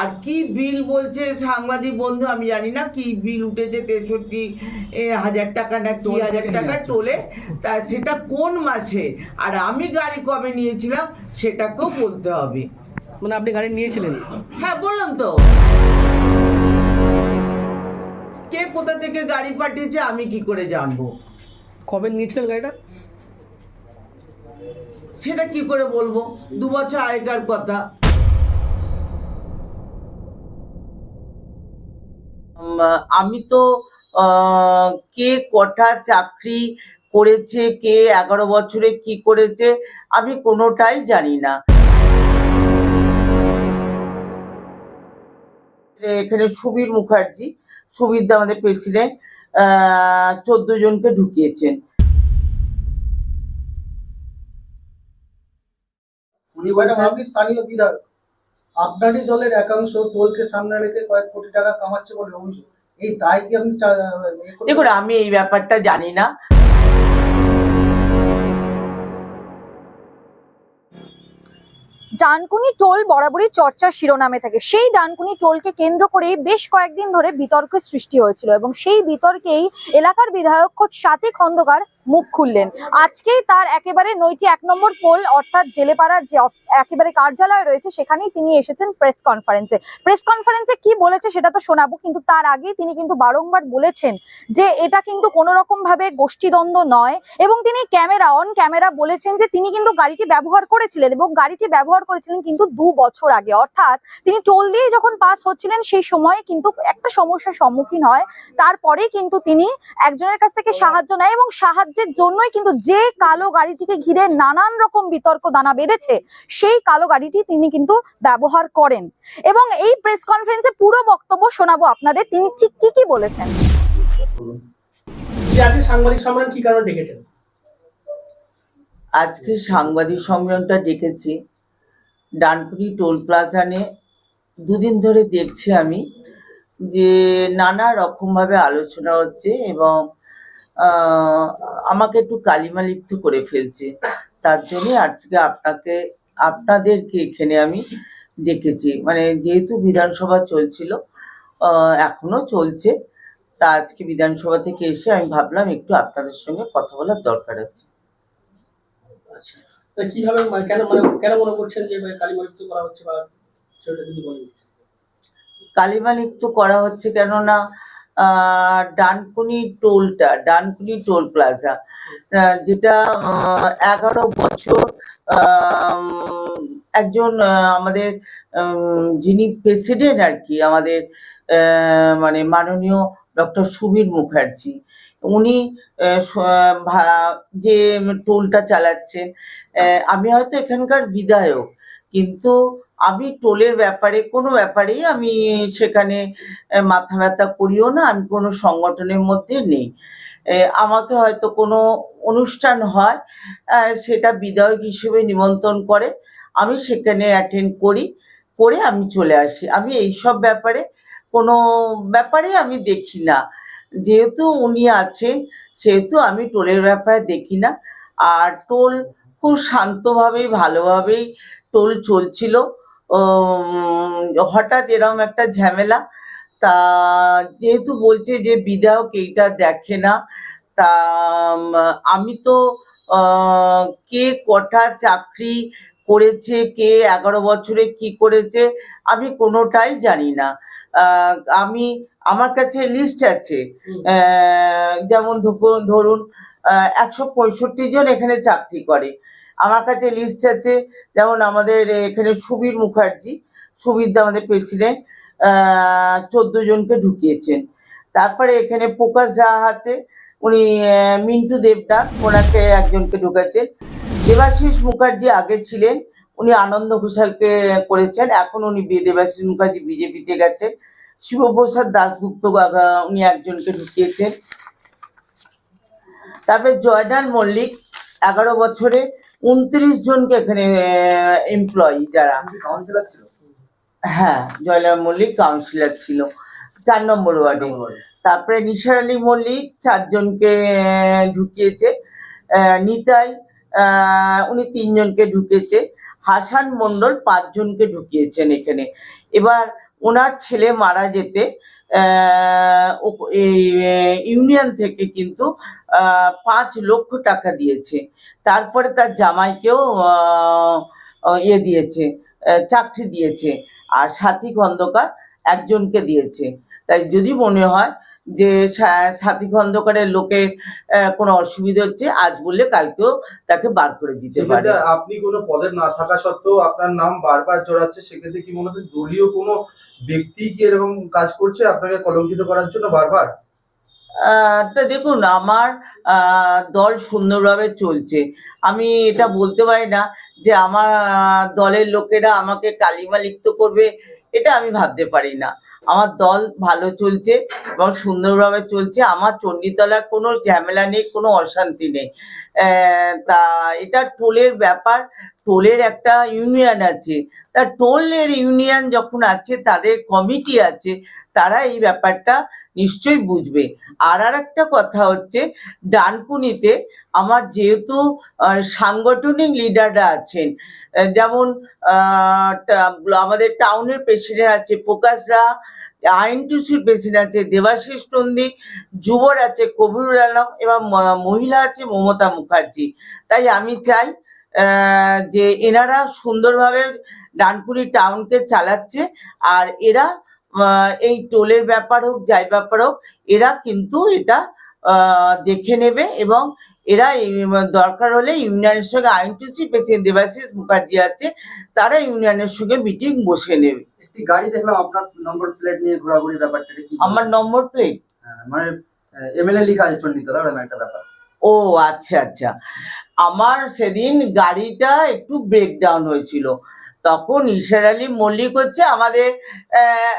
আর কি বিল বলছে সাংবাদিক বন্ধু আমি জানি না কি বিল উঠেছে তেষট্টি হাজার টাকা না কি হাজার টাকা টোলে তা সেটা কোন মাসে? আর আমি গাড়ি কবে নিয়েছিলাম সেটাকেও বলতে হবে। মানে আপনি গাড়ি নিয়েছিলেন? হ্যাঁ বললাম তো। কে কোথা থেকে গাড়ি পাঠিয়েছে আমি কি করে জানব? কবে নিয়েছিলেন গাড়িটা? সেটা কি করে বলব? দু বছর আগেকার কথা। আমি তো আহ, কে কটা চাকরি করেছে কে এগারো বছরে কি করেছে আমি কোনোটাই জানি না। এখানে সুবীর মুখার্জি সুবীর দা আমাদের প্রেসিডেন্ট চোদ্দ জনকে ঢুকিয়েছেন। উনি ম্যাডাম আপনি স্থানীয় বিধায়ক। আপনারই দলের একাংশ টোলকে সামনে রেখে কয়েক কোটি টাকা কামাচ্ছে বলে অভিযোগ। এই দায় কি আপনি? দেখুন আমি এই ব্যাপারটা জানি না। ডানকুনি টোল বরাবরই চর্চার শিরোনামে থাকে। সেই ডানকুনি টোলকে কেন্দ্র করে বেশ কয়েকদিন ধরে বিতর্কের সৃষ্টি হয়েছিল এবং সেই বিতর্কেই এলাকার বিধায়ক খোদ সাথী খন্দকার মুখ খুললেন। আজকেই তার একেবারে নৈটি এক নম্বর পোল, অর্থাৎ জেলেপাড়ার যে একেবারে কার্যালয় রয়েছে, সেখানেই তিনি এসেছেন প্রেস কনফারেন্সে প্রেস কনফারেন্সে কি বলেছে সেটা তো শোনাবো, কিন্তু তার আগে তিনি কিন্তু বারংবার বলেছেন যে এটা কিন্তু কোনো রকম ভাবে গোষ্ঠীদ্বন্দ্ব নয় এবং তিনি ক্যামেরা অন ক্যামেরা বলেছেন যে তিনি কিন্তু গাড়িটি ব্যবহার করেছিলেন এবং গাড়িটি ব্যবহার করেছিলেন কিন্তু দু বছর আগে। অর্থাৎ তিনি টোল দিয়ে যখন পাস হচ্ছিলেন, সেই সময়ে কিন্তু একটা সমস্যার সম্মুখীন হয়। তারপরে কিন্তু তিনি একজনের কাছ থেকে সাহায্য নেয় এবং সাহায্যের জন্যই কিন্তু যে কালো গাড়িটিকে ঘিরে নানান রকম বিতর্ক দানা বেঁধেছে সেই কালো গাড়িটি তিনি কিন্তু ব্যবহার করেন। এবং এই প্রেস কনফারেন্সে পুরো বক্তব্য শোনাবো আপনাদের। তিনি ঠিক কি কি বলেছেন? আজকে সাংবাদিক সম্মেলন কি কারণে ডেকেছেন? আজকে সাংবাদিক সম্মেলনটা ডেকেছি। ডানকুনি টোল প্লাজানে দুদিন ধরে দেখছি আমি যে নানা রকমভাবে আলোচনা হচ্ছে এবং আমাকে একটু কালিমা কালিমালিপ্ত করে ফেলছে। তার জন্যে আজকে আপনাকে আপনাদেরকে এখানে আমি ডেকেছি। মানে যেহেতু বিধানসভা চলছিল আহ, এখনও চলছে তা আজকে বিধানসভা থেকে এসে আমি ভাবলাম একটু আপনাদের সঙ্গে কথা বলার দরকার আছে। আচ্ছা। কীভাবে মানে কেন মানে কেন মনে করছেন যে কালিমালিপ্ত করা হচ্ছে বা সেটা যদি বলেন? কালিমালিপ্ত করা হচ্ছে কেননা ডানকুনি টোলটা, ডানকুনি টোল প্লাজা যেটা এগারো বছর একজন আমাদের যিনি প্রেসিডেন্ট আর কি, আমাদের মানে মাননীয় ডক্টর সুবীর মুখার্জি, উনি যে টোলটা চালাচ্ছেন আমি হয়তো এখানকার বিধায়ক, কিন্তু আমি টোলের ব্যাপারে, কোনো ব্যাপারেই আমি সেখানে মাথা ব্যথা করিও না, আমি কোনো সংগঠনের মধ্যে নেই। আমাকে হয়তো কোনো অনুষ্ঠান হয় সেটা বিধায়ক হিসেবে নিমন্ত্রণ করে, আমি সেখানে অ্যাটেন্ড করি, করে আমি চলে আসি। আমি এইসব ব্যাপারে কোনো ব্যাপারে আমি দেখি না। যেহেতু উনি আছেন, সেহেতু আমি টোলের ব্যাপারে দেখি না। আর টোল খুব শান্তভাবেই, ভালোভাবেই টোল চলছিল। হঠাৎ এরকম একটা ঝামেলা। তা যেহেতু বলছে যে বিধায়ক এইটা দেখে না তা আমি তো কে কটা চাকরি করেছে কে এগারো বছরে কি করেছে আমি কোনোটাই জানি না। আহ, আমি আমার কাছে লিস্ট আছে। আহ, যেমন ধরুন- ধরুন একশো পঁয়ষট্টি জন এখানে চাকরি করে। আমার কাছে লিস্ট আছে, যেমন আমাদের এখানে সুবীর মুখার্জি। সুবীর দা আমাদের প্রেসিডেন্ট চোদ্দ জনকে ঢুকিয়েছেন। তারপরে এখানে প্রকাশ রাহা আছে, উনি মিন্টু দেবদা ওনাকে একজনকে ঢুকেছেন। দেবাশিস মুখার্জি আগে ছিলেন, উনি আনন্দ ঘোষালকে করেছেন, এখন উনি দেবাশিস মুখার্জি বিজেপিতে গেছেন। শিবপ্রসাদ দাশগুপ্ত গা- উনি একজনকে ঢুকিয়েছেন। তারপরে জয়নাল মল্লিক, এগারো বছরে উনত্রিশ জনকে এখানে এমপ্লয়ি যারা। কাউন্সিলর ছিল? হ্যাঁ জয়লাল মল্লিক কাউন্সিলর ছিল। চার নম্বর ওয়ার্ডে। তারপরে নিসার আলী মল্লিক চারজনকে ঢুকিয়েছে। নিতাই আহ, উনি তিনজনকে ঢুকিয়েছে। হাসান মণ্ডল পাঁচজনকে ঢুকিয়েছেন এখানে। এবার ওনার ছেলে মারা যেতে ইউনিয়ন থেকে কিন্তু পাঁচ লক্ষ টাকা দিয়েছে। তারপরে তার জামাইকেও ইয়ে দিয়েছে চাকরি দিয়েছে। আর সাথী খন্দকার একজনকে দিয়েছে। তাই যদি মনে হয় যে সাথী খন্দকারের লোকের কোনো অসুবিধা হচ্ছে, আজ বললে কালকেও তাকে বার করে দিতে পারে। আপনি কোনো পদে না থাকা সত্ত্বেও আপনার নাম বারবার জড়াচ্ছে, সেক্ষেত্রে কি মনে হচ্ছে দলীয় কোনো ব্যক্তি কি এরকম কাজ করছে আপনাকে কলঙ্কিত করার জন্য বারবার? তা দেখুন, আমার দল সুন্দরভাবে চলছে। আমি এটা বলতে পারি না যে আমার দলের লোকেরা আমাকে কালিমা লিপ্ত করবে, এটা আমি ভাবতে পারি না। আমার দল ভালো চলছে এবং সুন্দরভাবে চলছে। আমার চণ্ডীতলার কোনো ঝামেলা নেই, কোনো অশান্তি নেই। তা এটা টোলের ব্যাপার। টোলের একটা ইউনিয়ন আছে। তা টোলের ইউনিয়ন যখন আছে, তাদের কমিটি আছে, তারা এই ব্যাপারটা নিশ্চয়ই বুঝবে। আর আর একটা কথা হচ্ছে, ডানকুনিতে আমার যেহেতু সাংগঠনিক লিডাররা আছেন যেমন আমাদের টাউনের প্রেসিডেন্ট আছে প্রকাশরা আইনটুসির প্রেসিডেন্ট আছে দেবাশিস নন্দী, যুবর আছে কবিরুল আলম এবং মহিলা আছে মমতা মুখার্জি। তাই আমি চাই যে এনারা সুন্দরভাবে ডানকুনি টাউনকে চালাচ্ছে, আর এরা এই টোলের ব্যাপার হোক যাই ব্যাপার হোক এরা কিন্তু এটা দেখে নেবে এবং এরা দরকার হলে ইউনিয়নের সঙ্গে আইনটিসি প্রেসিডেন্ট দেবাশিস মুখার্জি আছে তারা ইউনিয়নের সঙ্গে মিটিং বসে নেবে। একটি গাড়ি দেখলাম আপনার নম্বর প্লেট নিয়ে ঘোরাঘুরি ব্যাপারটাকে কি? আমার নম্বর প্লেট? হ্যাঁ, মানে এমএলএ লেখা আছে চণ্ডীতলা ওরকম একটা ব্যাপার। ও আচ্ছা আচ্ছা। আমার সেদিন গাড়িটা একটু ব্রেকডাউন হয়েছিল। তখন ইশার আলী মল্লিক হচ্ছে আমাদের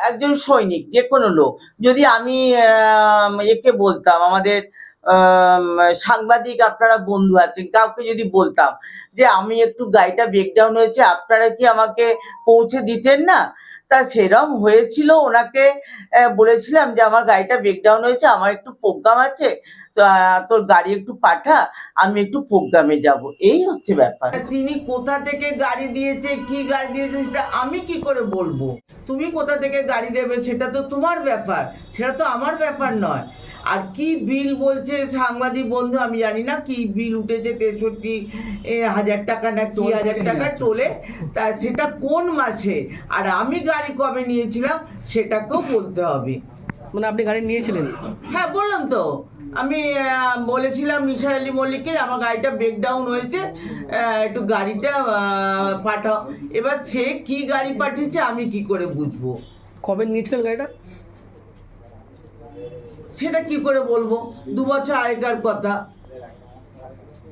একজন সৈনিক, যে কোনো লোক। যদি আমি একে বলতাম, আমাদের সাংবাদিক আপনারা বন্ধু আছেন, কাউকে যদি বলতাম যে, আমি একটু গাড়িটা ব্রেকডাউন হয়েছে, আপনারা কি আমাকে পৌঁছে দিতেন না? তা সেরম হয়েছিল। ওনাকে বলেছিলাম যে, আমার গাড়িটা ব্রেকডাউন হয়েছে, আমার একটু প্রোগ্রাম আছে তোর গাড়ি একটু পাঠা, আমি একটু প্রোগ্রামে যাব। এই হচ্ছে ব্যাপার। তিনি কোথা থেকে গাড়ি দিয়েছে, কি গাড়ি দিয়েছে, সেটা আমি কি করে বলব? তুমি কোথা থেকে গাড়ি দেবে, সেটা তো তোমার ব্যাপার, সেটা তো আমার ব্যাপার নয়। আর কি বিল বলছে সাংবাদিক বন্ধু আমি জানি না কি বিল উঠেছে তেষট্টি এ, হাজার টাকা না কি হাজার টাকা টোলে তা সেটা কোন মাসে? আর আমি গাড়ি কবে নিয়েছিলাম সেটাকেও বলতে হবে। মানে আপনি গাড়ি নিয়েছিলেন? হ্যাঁ বললাম তো। আমি বলেছিলাম নিশার আলী মল্লিককে আমার গাড়িটা ব্রেকডাউন হয়েছে একটু গাড়িটা পাঠাও। এবার সে কি গাড়ি পাঠিয়েছে আমি কি করে বুঝব? কবে নিয়েছিলেন গাড়িটা? সেটা কি করে বলব? দু বছর আগেকার কথা।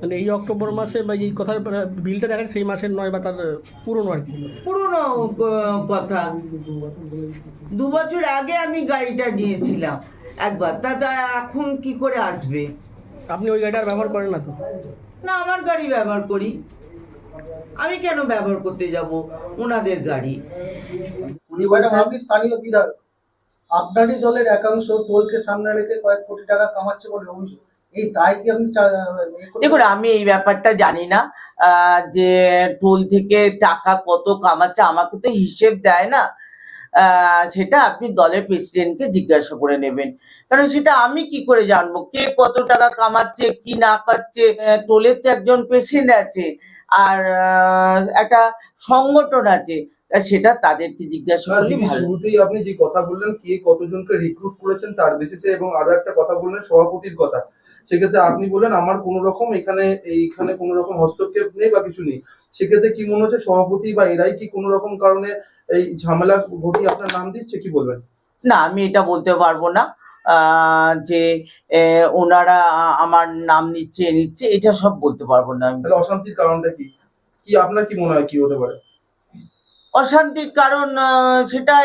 মানে এই অক্টোবর মাসে বা এই কথার বিলটা দেখেন সেই মাসের নয় বা তার পুরনো আর কি। পুরনো কথা। দু বছর আগে আমি গাড়িটা নিয়েছিলাম একবার। তা তা এখন কি করে আসবে? আপনি ওই গাড়িটা ব্যবহার করেন না তো? না আমার গাড়ি ব্যবহার করি। আমি কেন ব্যবহার করতে যাব? ওনাদের গাড়ি। উনি স্থানীয় বিধায়ক। আপনারই দলের একাংশ টোলকে সামনে রেখে কয়েক কোটি টাকা কামাচ্ছে বলে অভিযোগ। এই কি দেখুন, আমি এই ব্যাপারটা জানি না। যে টোল থেকে টাকা কত কামাচ্ছে, আমাকে তো হিসেব দেয় না। সেটা আপনি দলের প্রেসিডেন্টকে জিজ্ঞাসা করে নেবেন। কারণ সেটা আমি কি করে জানব? কে কত টাকা কামাচ্ছে, কি না কাচ্ছে টোলের তো একজন প্রেসিডেন্ট আছে, আর একটা সংগঠন আছে। সেটা তাদেরকে জিজ্ঞাসা না, করলে শুরুতেই আপনি যে কথা বললেন কে কতজনকে রিক্রুট করেছেন তার বেসিসে এবং আরও একটা কথা বললেন সভাপতির কথা। সেক্ষেত্রে আপনি বললেন আমার কোনো রকম এখানে এইখানে কোনো রকম হস্তক্ষেপ নেই বা কিছু নেই। সেক্ষেত্রে কি মনে হচ্ছে সভাপতি বা এরাই কি কোনো রকম কারণে এই ঝামেলা ঘটিয়ে আপনার নাম দিচ্ছে কি বলবেন? না আমি এটা বলতে পারব না। আহ, যে ওনারা আমার নাম নিচ্ছে নিচ্ছে এটা সব বলতে পারব না আমি। তাহলে অশান্তির কারণটা কি? কি আপনার কি মনে হয় কি হতে পারে? অশান্তির কারণ সেটা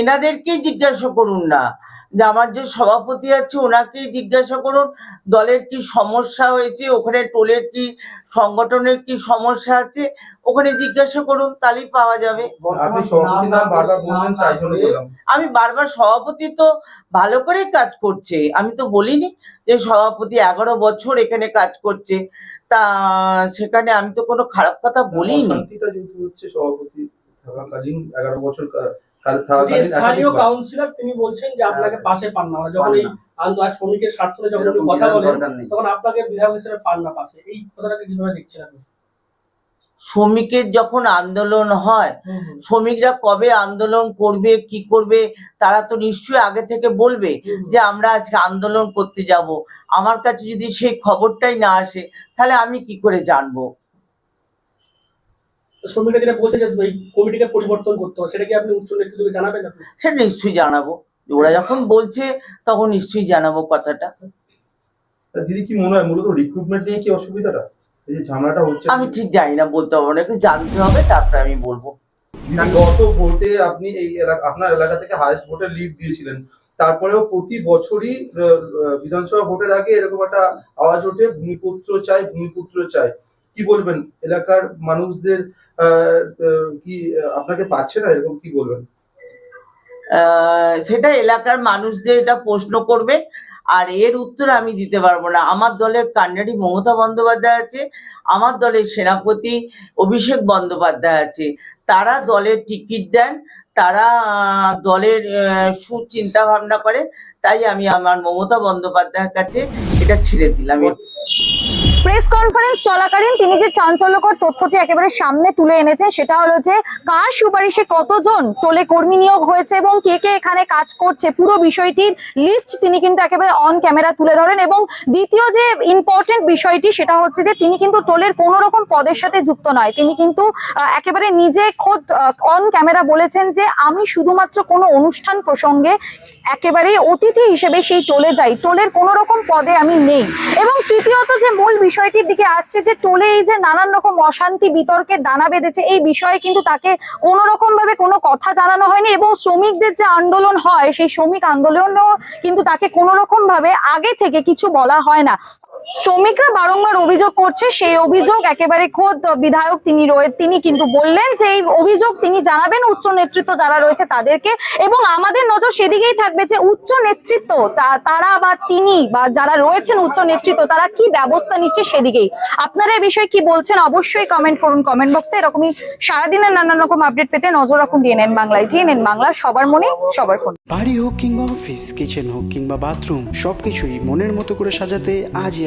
এনাদেরকেই জিজ্ঞাসা করুন না। যে আমার যে সভাপতি আছে ওনাকেই জিজ্ঞাসা করুন দলের কি সমস্যা হয়েছে ওখানে টোলের কি সংগঠনের কি সমস্যা আছে ওখানে জিজ্ঞাসা করুন তাহলেই পাওয়া যাবে। আমি বারবার সভাপতি তো ভালো করেই কাজ করছে। আমি তো বলিনি যে সভাপতি এগারো বছর এখানে কাজ করছে। তা সেখানে আমি তো কোনো খারাপ কথা বলিনি। হচ্ছে সভাপতি থাকাকালীন এগারো বছর স্থানীয় কাউন্সিলর তিনি বলছেন যে আপনাকে পাশে পান না। মানে যখন এই আন্দোলন শ্রমিকের স্বার্থ যখন উনি কথা বলেন তখন আপনাকে বিধায়ক হিসেবে পান না পাশে। এই কথাটাকে কীভাবে দেখছেন আপনি? শ্রমিকের যখন আন্দোলন হয় শ্রমিকরা কবে আন্দোলন করবে কি করবে তারা তো নিশ্চয়ই আগে থেকে বলবে যে আমরা আজকে আন্দোলন করতে যাব। আমার কাছে যদি সেই খবরটাই না আসে তাহলে আমি কি করে জানব? শ্রমিকরা যেটা বলছে যে এই কমিটিকে পরিবর্তন করতে হবে সেটা কি আপনি উচ্চ নেতৃত্বকে জানাবেন আপনি সেটা নিশ্চয়ই জানাব। ওরা যখন বলছে তখন নিশ্চয়ই জানাব কথাটা। দিদি কি মনে হয় মূলত রিক্রুটমেন্ট নিয়ে কি অসুবিধাটা? এই যে ঝামেলাটা হচ্ছে আমি ঠিক জানি না বলতে হবে একটু জানতে হবে তারপরে আমি বলব। গত ভোটে আপনি এই এলাকা আপনার এলাকা থেকে হাইয়েস্ট ভোটে লিড দিয়েছিলেন। তারপরেও প্রতি বছরই বিধানসভা ভোটের আগে এরকম একটা আওয়াজ ওঠে ভূমিপুত্র চাই ভূমিপুত্র চাই। কি বলবেন? এলাকার মানুষদের কি, আপনাকে পাচ্ছে না? এরকম কি বলবেন? সেটা এলাকার মানুষদের এটা প্রশ্ন করবে। আর এর উত্তর আমি দিতে পারব না। আমার দলের কান্নাডি মমতা বন্দ্যোপাধ্যায় আছে, আমার দলের সেনাপতি অভিষেক বন্দ্যোপাধ্যায় আছে। তারা দলের টিকিট দেন, তারা দলের সুচিন্তা ভাবনা করে। তাই আমি আমার মমতা বন্দ্যোপাধ্যায়ের কাছে এটা ছেড়ে দিলাম। প্রেস কনফারেন্স চলাকালীন তিনি যে চাঞ্চল্যকর তথ্যটি একেবারে সামনে তুলে এনেছেন, সেটা হলো যে কার সুপারিশে কতজন টোলে কর্মী নিয়োগ হয়েছে এবং কে কে এখানে কাজ করছে, পুরো বিষয়টির লিস্ট তিনি কিন্তু একেবারে অন ক্যামেরা তুলে ধরেন এবং দ্বিতীয় যে ইম্পর্টেন্ট বিষয়টি, সেটা হচ্ছে যে তিনি কিন্তু টোলের কোনো রকম পদের সাথে যুক্ত নয়। তিনি কিন্তু একেবারে নিজে খোদ অন ক্যামেরা বলেছেন যে আমি শুধুমাত্র কোনো অনুষ্ঠান প্রসঙ্গে একেবারে অতিথি হিসেবে সেই টোলে যাই। টোলের কোনো রকম পদে আমি নেই। এবং তৃতীয়ত যে মূল বিষয়টির দিকে আসছে যে টোলে এই যে নানান রকম অশান্তি বিতর্কের দানা বেঁধেছে, এই বিষয়ে কিন্তু তাকে কোনো রকম ভাবে কোনো কথা জানানো হয়নি এবং শ্রমিকদের যে আন্দোলন হয়, সেই শ্রমিক আন্দোলনও কিন্তু তাকে কোনো রকম ভাবে আগে থেকে কিছু বলা হয় না। শ্রমিকরা বারংবার অভিযোগ করছে, সেই অভিযোগ একেবারে খোদ বিধায়ক তিনি রয়ে, তিনি কিন্তু বললেন যে এই অভিযোগ তিনি জানাবেন, উচ্চ নেতৃত্ব যারা রয়েছে তাদেরকে। এবং আমাদের নজর সেদিকেই থাকবে যে উচ্চ নেতৃত্ব তারা বা তিনি বা যারা রয়েছেন উচ্চ নেতৃত্ব, তারা কি ব্যবস্থা নিচ্ছে সেদিকেই। আপনারা এই বিষয়ে কি বলছেন? অবশ্যই কমেন্ট করুন কমেন্ট বক্সে এরকমই সারাদিনের নানান রকম আপডেট পেতে নজর রাখুন ডিএনএন বাংলায়। ডিএনএন বাংলা সবার মনে, সবার ফোন। বাড়ি হোক কিংবা অফিস কিচেন হোক কিংবা বাথরুম সবকিছুই মনের মতো করে সাজাতে আজই